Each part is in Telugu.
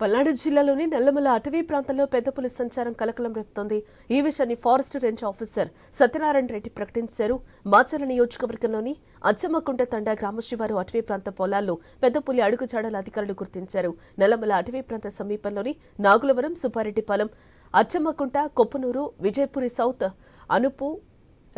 పల్నాడు జిల్లాలోని నల్లమల అటవీ ప్రాంతంలో పెద్ద పులి సంచారం కలకలం రేపుతోంది. ఈ విషయాన్ని forest range officer Satyanarayana Reddy ప్రకటించారు. మాచర్ల నియోజకవర్గంలోని అచ్చమ్మకుంట తండా గ్రామ శివారు అటవీ ప్రాంత పొలాల్లో పెద్ద పులి అడుగుజాడల అధికారులు గుర్తించారు. నల్లమల అటవీ ప్రాంత సమీపంలోని నాగులవరం సుబ్బారెడ్డిపాలెం అచ్చమ్మకుంట కొప్పనూరు విజయపురి సౌత్ అనుపు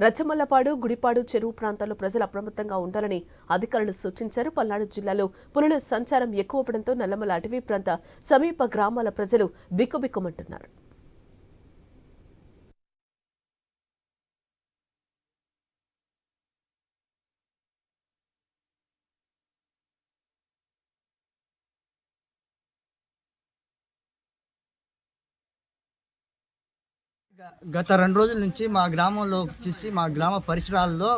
రచ్చమల్లపాడు గుడిపాడు చెరువు ప్రాంతాల్లో ప్రజలు అప్రమత్తంగా ఉండాలని అధికారులు సూచించారు. పల్నాడు జిల్లాలో పులుల సంచారం ఎక్కువవడంతో నల్లమల అటవీ ప్రాంత సమీప గ్రామాల ప్రజలు బిక్కుబిక్కుమంటున్నారు. గత రెండు రోజుల నుంచి మా గ్రామంలో వచ్చేసి మా గ్రామ పరిసరాల్లో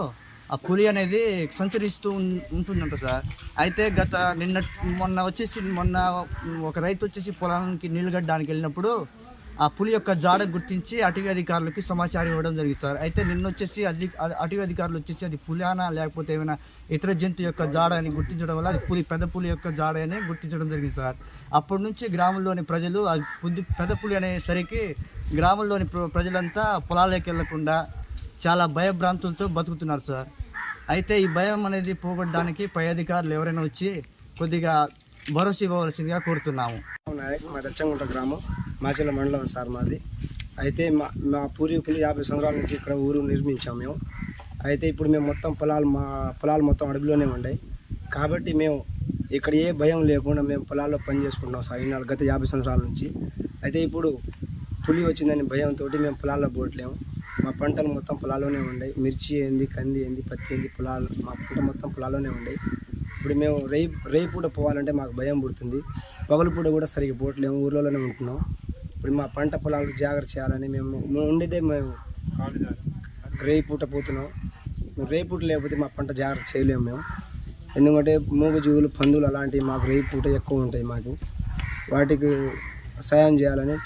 ఆ పులి అనేది సంచరిస్తూ ఉంటుందంట సార్. అయితే గత నిన్న మొన్న వచ్చేసి మొన్న ఒక రైతు వచ్చేసి పొలానికి నీళ్ళు గడ్డానికి వెళ్ళినప్పుడు ఆ పులి యొక్క జాడ గుర్తించి అటవీ అధికారులకి సమాచారం ఇవ్వడం జరిగింది సార్ అయితే నిన్న వచ్చేసి అధి అటవీ అధికారులు వచ్చేసి అది పులానా లేకపోతే ఏమైనా ఇతర జంతు యొక్క జాడ అని గుర్తించడం వల్ల అది పులి పెద్ద పులి యొక్క జాడ అని గుర్తించడం జరిగింది సార్. అప్పటి నుంచి గ్రామంలోని ప్రజలు అది పులి పెద్ద పులి అనేసరికి గ్రామంలోని ప్ర- ప్రజలంతా పొలాలకు వెళ్ళకుండా చాలా భయభ్రాంతులతో బతుకుతున్నారు సార్. అయితే ఈ భయం అనేది పోగొట్టడానికి పై అధికారులు ఎవరైనా వచ్చి కొద్దిగా భరోసా ఇవ్వవలసిందిగా కోరుతున్నాము. నాయక్ మా గ్రామం మాచల మండలం సార్ మాది. అయితే మా మా పూర్వీకులు యాభై సంవత్సరాల నుంచి ఇక్కడ ఊరు నిర్మించాం మేము. అయితే ఇప్పుడు మేము మొత్తం పొలాలు మా పొలాలు మొత్తం అడవిలోనే ఉన్నాయి కాబట్టి మేము ఇక్కడ ఏ భయం లేకుండా మేము పొలాల్లో పని చేసుకుంటున్నాం సార్ ఈనాడు గత యాభై సంవత్సరాల నుంచి. అయితే ఇప్పుడు పులి వచ్చిందని భయంతో మేము పొలాల్లో పోవట్లేము మా పంటలు మొత్తం పొలాల్లోనే ఉన్నాయి మిర్చి ఏంది కంది ఏంది పత్తి ఏంది పొలాలు మా పంట మొత్తం పొలాల్లోనే ఉన్నాయి ఇప్పుడు మేము రేపు రేయి పూట పోవాలంటే మాకు భయం పుడుతుంది. పగలు పూట కూడా సరిగ్గా పోవట్లేము ఊర్లోనే ఉంటున్నాం. ఇప్పుడు మా పంట పొలాలకు జాగ్రత్త చేయాలని మేము మేము ఉండేదే మేము రేయి పూట పోతున్నాం. రేపు రేయి పూట లేకపోతే మా పంట జాగ్రత్త చేయలేము మేము. ఎందుకంటే మూగజీవులు పందులు అలాంటివి మాకు రేపు పూట ఎక్కువ ఉంటాయి మాకు. వాటికి సాయం చేయాలని